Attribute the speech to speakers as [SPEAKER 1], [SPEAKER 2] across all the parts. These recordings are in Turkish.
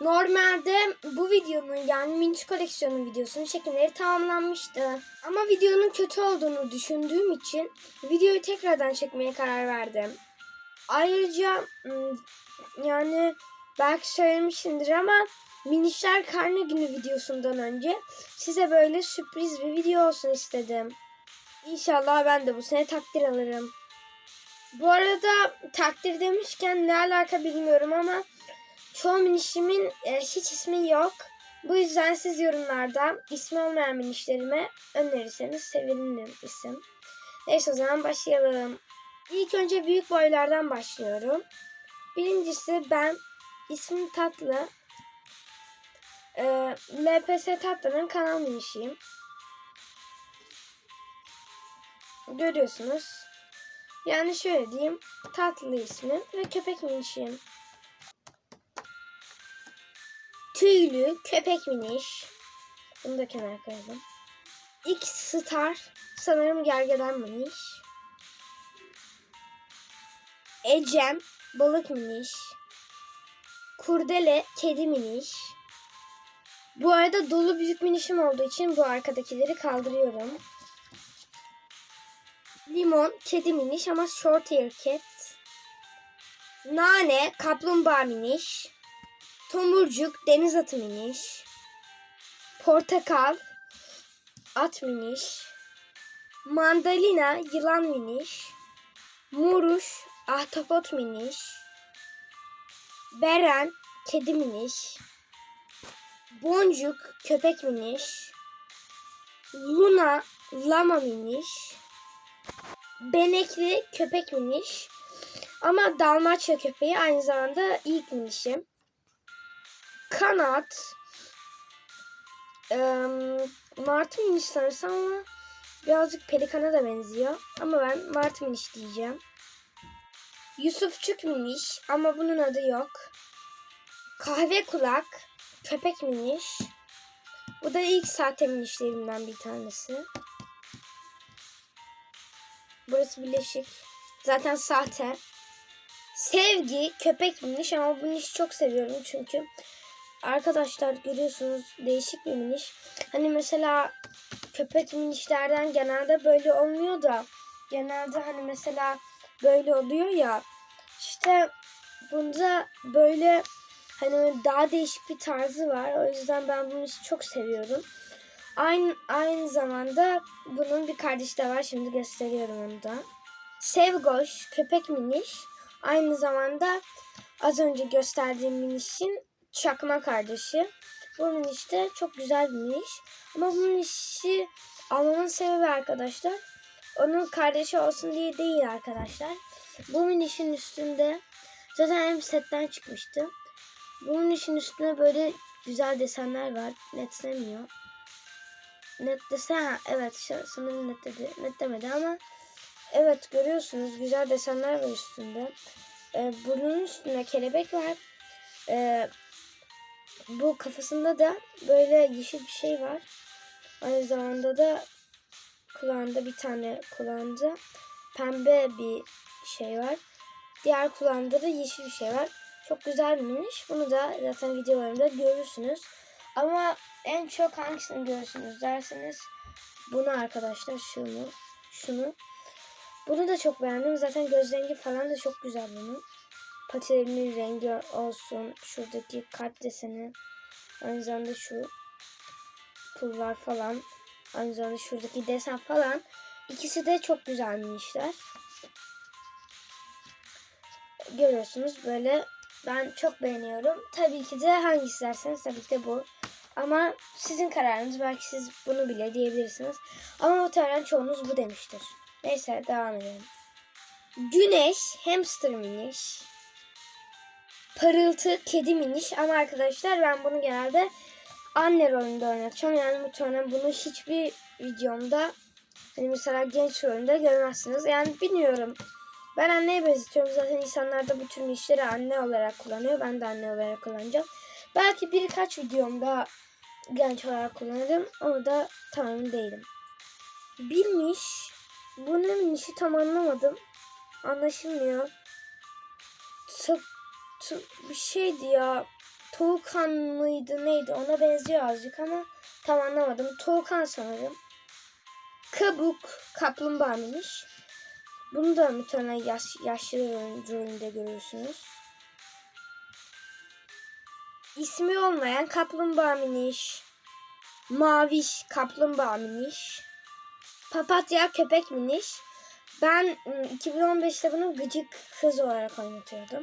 [SPEAKER 1] Normalde bu videonun yani miniş koleksiyonu videosunun çekimleri tamamlanmıştı. Ama videonun kötü olduğunu düşündüğüm için videoyu tekrardan çekmeye karar verdim. Ayrıca ım, yani belki söylemişimdir ama minişler karne günü videosundan önce size böyle sürpriz bir video olsun istedim. İnşallah ben de bu sene takdir alırım. Bu arada takdir demişken ne alaka bilmiyorum ama çoğu minişimin e, hiç ismi yok. Bu yüzden siz yorumlarda ismi olmayan minişlerime önerirseniz sevinirim isim. Neyse o zaman başlayalım. İlk önce büyük boylardan başlıyorum. Birincisi ben ismim Tatlı. E, LPS Tatlı'nın kanal minişiyim. Görüyorsunuz. Yani şöyle diyeyim. Tatlı ismi ve köpek minişiyim. Tüylü köpek miniş. Bunu da kenara koyalım. X Star sanırım gergedan miniş. Ecem balık miniş. Kurdele kedi miniş. Bu arada dolu büyük minişim olduğu için bu arkadakileri kaldırıyorum. Limon kedi miniş ama short hair. Nane kaplumbağa miniş. Tomurcuk deniz atı miniş. Portakal at miniş. Mandalina yılan miniş. Muruş ahtapot miniş. Beren kedi miniş. Boncuk köpek miniş. Luna lama miniş. Benekli köpek miniş. Ama Dalmaçya köpeği aynı zamanda ilk minişim. Kanat. Eee Martı miniş sanırsam ama birazcık pelikana da benziyor. Ama ben Martı miniş diyeceğim. Yusufçuk miniş ama bunun adı yok. Kahve kulak. Köpek miniş. Bu da ilk sahte minişlerimden bir tanesi. Burası birleşik. Zaten sahte. Sevgi köpek miniş ama bu minişi çok seviyorum çünkü arkadaşlar görüyorsunuz değişik bir miniş. Hani mesela köpek minişlerden genelde böyle olmuyor da genelde hani mesela böyle oluyor ya işte bunda böyle hani daha değişik bir tarzı var. O yüzden ben bunu çok seviyorum. Aynı aynı zamanda bunun bir kardeşi de var. Şimdi gösteriyorum onu da. Sevgoş köpek miniş. Aynı zamanda az önce gösterdiğim minişin çakma kardeşi. Bu miniş de çok güzel bir miniş. Ama bu minişi almamın sebebi arkadaşlar onun kardeşi olsun diye değil arkadaşlar. Bu minişin üstünde zaten hem setten çıkmıştı. Bu minişin üstünde böyle güzel desenler var. Netlemiyor. Net desen evet şu- sanırım net dedi. Demedi ama evet görüyorsunuz güzel desenler var üstünde. Ee, burnunun üstünde kelebek var. Ee, bu kafasında da böyle yeşil bir şey var. Aynı zamanda da kulağında bir tane kulağında pembe bir şey var. Diğer kulağında da yeşil bir şey var. Çok güzel bir. Bunu da zaten videolarımda görürsünüz. Ama en çok hangisini görürsünüz derseniz bunu arkadaşlar şunu şunu. Bunu da çok beğendim. Zaten göz rengi falan da çok güzel bunun. Patilerinin rengi olsun. Şuradaki kalp deseni. Aynı zamanda şu pullar falan. Aynı zamanda şuradaki desen falan. İkisi de çok güzel minişler. Görüyorsunuz böyle ben çok beğeniyorum. Tabii ki de hangisi derseniz tabii ki de bu. Ama sizin kararınız belki siz bunu bile diyebilirsiniz. Ama muhtemelen çoğunuz bu demiştir. Neyse devam edelim. Güneş hamster miniş. Parıltı kedi miniş. Ama arkadaşlar ben bunu genelde anne rolünde oynatacağım. Yani muhtemelen bunu hiçbir videomda hani mesela genç rolünde görmezsiniz. Yani bilmiyorum. Ben anneye benzetiyorum. Zaten insanlar da bu tür işleri anne olarak kullanıyor. Ben de anne olarak kullanacağım. Belki birkaç videomda genç olarak kullanırım. Ama da tam değilim. Bilmiş. Bunun işi tam anlamadım. Anlaşılmıyor. Tıp, bir şeydi ya. Tuğkan mıydı neydi ona benziyor azıcık ama tam anlamadım. Tuğkan sanırım. Kabuk kaplumbağa miniş. Bunu da tane yaş, yaşlı rolünde görürsünüz. İsmi olmayan kaplumbağa. Maviş kaplumbağa. Papatya köpek miniş. Ben ım, 2015'te bunu gıcık kız olarak oynatıyordum.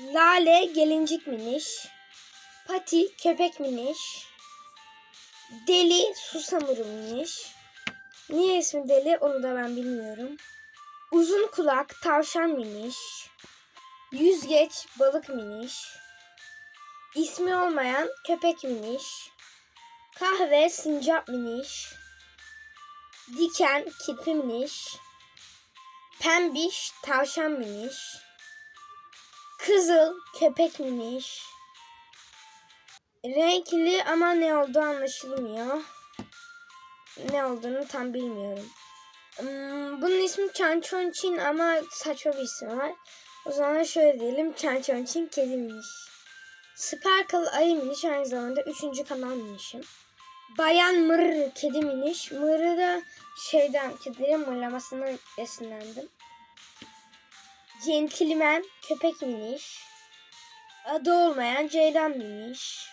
[SPEAKER 1] Lale gelincik miniş. Pati köpek miniş. Deli susamuru miniş. Niye ismi deli onu da ben bilmiyorum. Uzun kulak tavşan miniş. Yüzgeç balık miniş. İsmi olmayan köpek miniş. Kahve sincap miniş. Diken kirpi miniş. Pembiş tavşan miniş. Kızıl köpek miniş. Renkli ama ne olduğu anlaşılmıyor. Ne olduğunu tam bilmiyorum. Hmm, bunun ismi Çançonçin ama saçma bir isim var. O zaman şöyle diyelim Çançonçin kedi miniş. Sparkle ayı miniş aynı zamanda 3. kanal minişim. Bayan Mır kedi miniş. Mır'ı da şeyden kedilerin mırlamasından esinlendim. Centilmen köpek miniş. Adı olmayan ceylan miniş.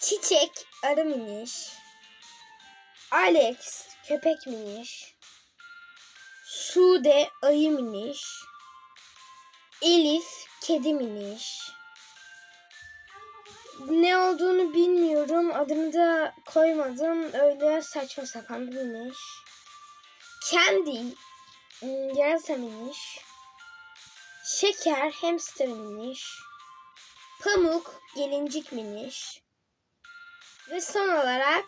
[SPEAKER 1] Çiçek arı miniş. Alex köpek miniş. Sude ayı miniş. Elif kedi miniş. Ne olduğunu bilmiyorum. Adını da koymadım. Öyle saçma sapan bir miniş. Candy ım, yarasa miniş. Şeker hamster miniş. Pamuk gelincik miniş. Ve son olarak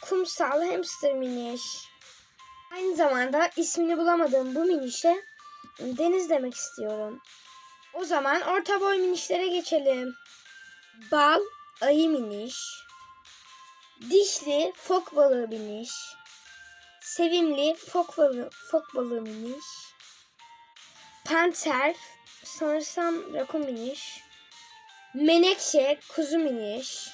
[SPEAKER 1] kumsal hamster miniş. Aynı zamanda ismini bulamadığım bu minişe deniz demek istiyorum. O zaman orta boy minişlere geçelim. Bal ayı miniş. Dişli fok balığı miniş. Sevimli fok balığı, fok balığı miniş. Panter sanırsam rakun miniş. Menekşe kuzu miniş.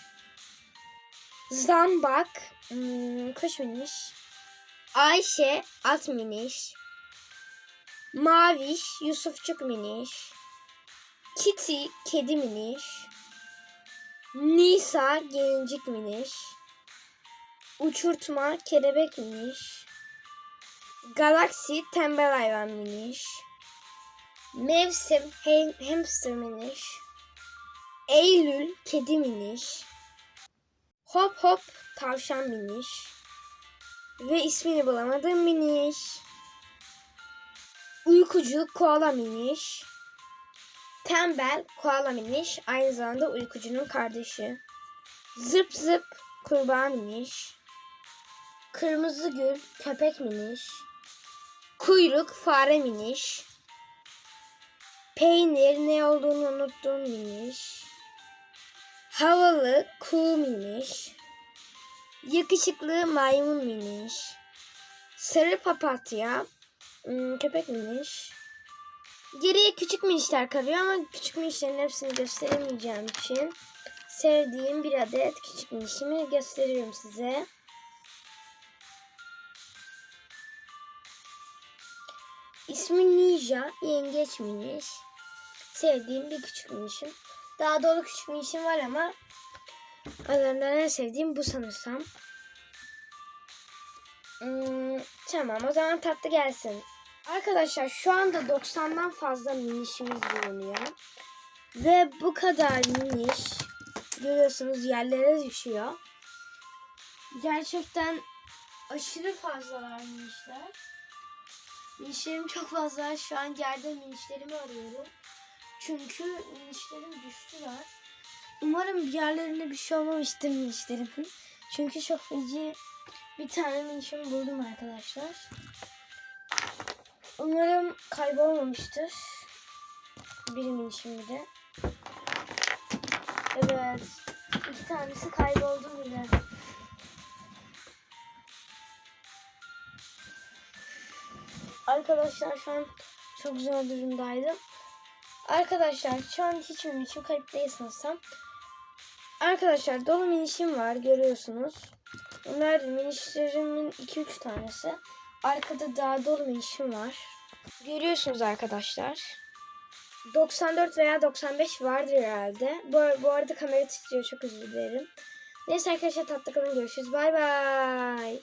[SPEAKER 1] Zambak hmm, kuş miniş. Ayşe at miniş. Maviş Yusufçuk miniş. Kitty kedi miniş. Nisa gelincik miniş. Uçurtma kelebek miniş. Galaksi tembel hayvan miniş. Mevsim hem- hamster miniş. Eylül kedi miniş. Hop hop tavşan miniş. Ve ismini bulamadığım miniş. Uykucu koala miniş. Tembel koala miniş. Aynı zamanda uykucunun kardeşi. Zıp zıp kurbağa miniş. Kırmızı gül köpek miniş. Kuyruk fare miniş. Peynir ne olduğunu unuttum miniş. Havalı kuğu miniş. Yakışıklı maymun miniş. Sarı papatya hmm, köpek miniş. Geriye küçük minişler kalıyor ama küçük minişlerin hepsini gösteremeyeceğim için sevdiğim bir adet küçük minişimi gösteriyorum size. İsmi Ninja, yengeç miniş. Sevdiğim bir küçük minişim. Daha dolu küçük minişim var ama aralarından en sevdiğim bu sanırsam. Hmm, tamam o zaman tatlı gelsin. Arkadaşlar şu anda 90'dan fazla minişimiz bulunuyor. Ve bu kadar miniş görüyorsunuz yerlere düşüyor. Gerçekten aşırı fazlalar minişler. Minişlerim çok fazla. Şu an yerde minişlerimi arıyorum. Çünkü minişlerim düştüler. Umarım bir yerlerinde bir şey olmamıştır minişlerimin. Çünkü çok feci bir tane minişimi buldum arkadaşlar. Umarım kaybolmamıştır. Bir minişim bir de. Evet. iki tanesi kayboldu bile. Arkadaşlar şu an çok zor durumdaydım. Arkadaşlar şu an hiç minişim kayıp değil. Arkadaşlar dolu minişim var görüyorsunuz. Bunlar minişlerimin 2-3 tanesi. Arkada daha dolu minişim var. Görüyorsunuz arkadaşlar. 94 veya 95 vardır herhalde. Bu, bu arada kamera titriyor çok özür dilerim. Neyse arkadaşlar tatlı kalın görüşürüz. Bay bay.